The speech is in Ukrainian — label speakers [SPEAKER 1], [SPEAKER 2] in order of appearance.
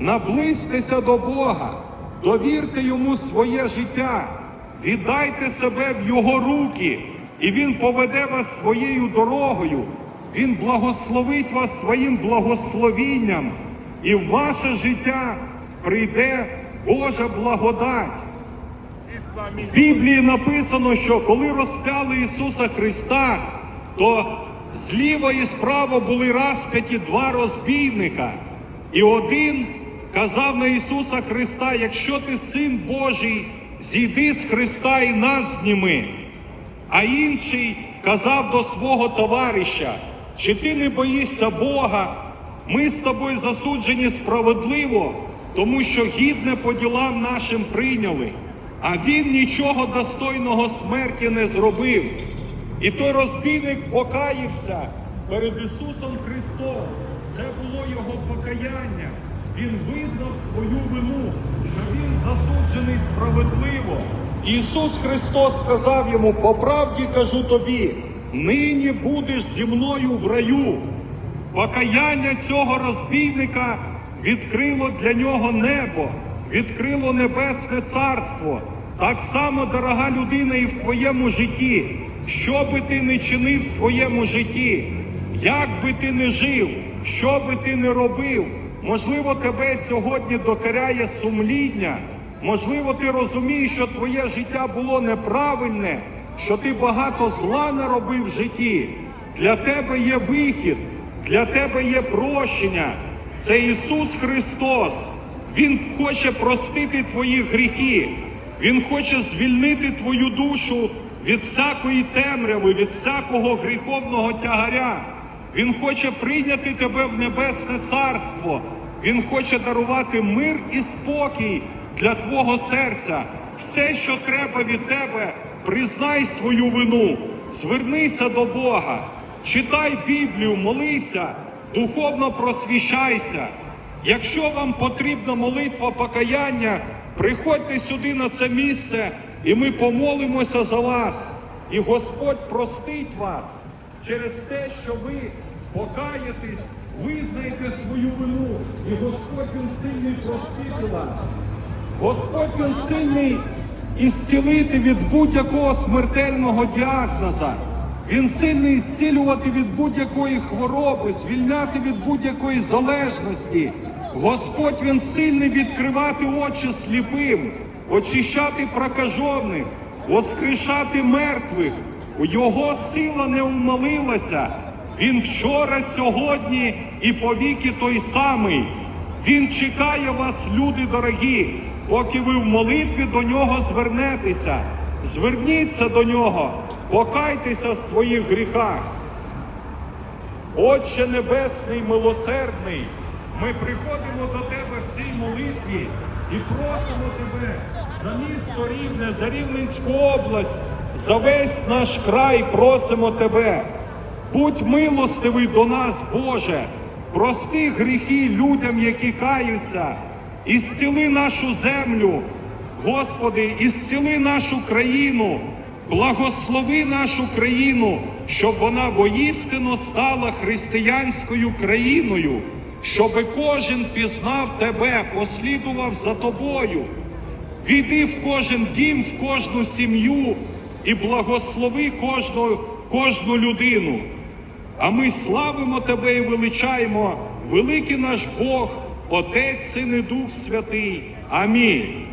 [SPEAKER 1] наблизьтеся до Бога, довірте йому своє життя, віддайте себе в Його руки, і Він поведе вас своєю дорогою. Він благословить вас своїм благословінням, і в ваше життя прийде Божа благодать. В Біблії написано, що коли розпяли Ісуса Христа, то зліва і справа були розп'яті два розбійника. І один казав на Ісуса Христа: якщо ти син Божий, зійди з Христа і нас зніми. А інший казав до свого товариша, чи ти не боїшся Бога? Ми з тобою засуджені справедливо, тому що гідне по ділам нашим прийняли, а він нічого достойного смерті не зробив. І той розбійник покаявся перед Ісусом Христом. Це було його покаяння. Він визнав свою вину, що він засуджений справедливо. Ісус Христос сказав йому: по правді кажу тобі, нині будеш зі мною в раю. Покаяння цього розбійника відкрило для нього небо, відкрило небесне царство. Так само, дорога людина, і в твоєму житті. Що би ти не чинив в своєму житті, як би ти не жив, що би ти не робив, можливо, тебе сьогодні докаряє сумління, можливо, ти розумієш, що твоє життя було неправильне, що ти багато зла наробив в житті. Для тебе є вихід, для тебе є прощення. Це Ісус Христос. Він хоче простити твої гріхи. Він хоче звільнити твою душу від всякої темряви, від всякого гріховного тягаря. Він хоче прийняти тебе в небесне царство. Він хоче дарувати мир і спокій для твого серця. Все, що треба від тебе, признай свою вину, звернися до Бога, читай Біблію, молися, духовно просвіщайся. Якщо вам потрібна молитва покаяння, приходьте сюди на це місце, і ми помолимося за вас. І Господь простить вас через те, що ви покаєтесь, визнаєте свою вину, і Господь Він сильний простити вас. Господь Він сильний ісцілити від будь-якого смертельного діагноза. Він сильний зцілювати від будь-якої хвороби, звільняти від будь-якої залежності. Господь він сильний відкривати очі сліпим, очищати прокажених, воскрешати мертвих. Його сила не умолилася. Він вчора, сьогодні і повіки той самий. Він чекає вас, люди дорогі, поки ви в молитві до нього звернетеся. Зверніться до нього, покайтеся в своїх гріхах. Отче Небесний, милосердний, ми приходимо до Тебе в цій молитві і просимо Тебе за місто Рівне, за Рівненську область, за весь наш край просимо Тебе. Будь милостивий до нас, Боже, прости гріхи людям, які каються, і нашу землю, Господи, і нашу країну, благослови нашу країну, щоб вона воістину стала християнською країною, щоб кожен пізнав Тебе, послідував за Тобою. Війди в кожен дім, в кожну сім'ю і благослови кожну, кожну людину. А ми славимо Тебе і величаємо, великий наш Бог, Отець, Син і Дух Святий. Амінь.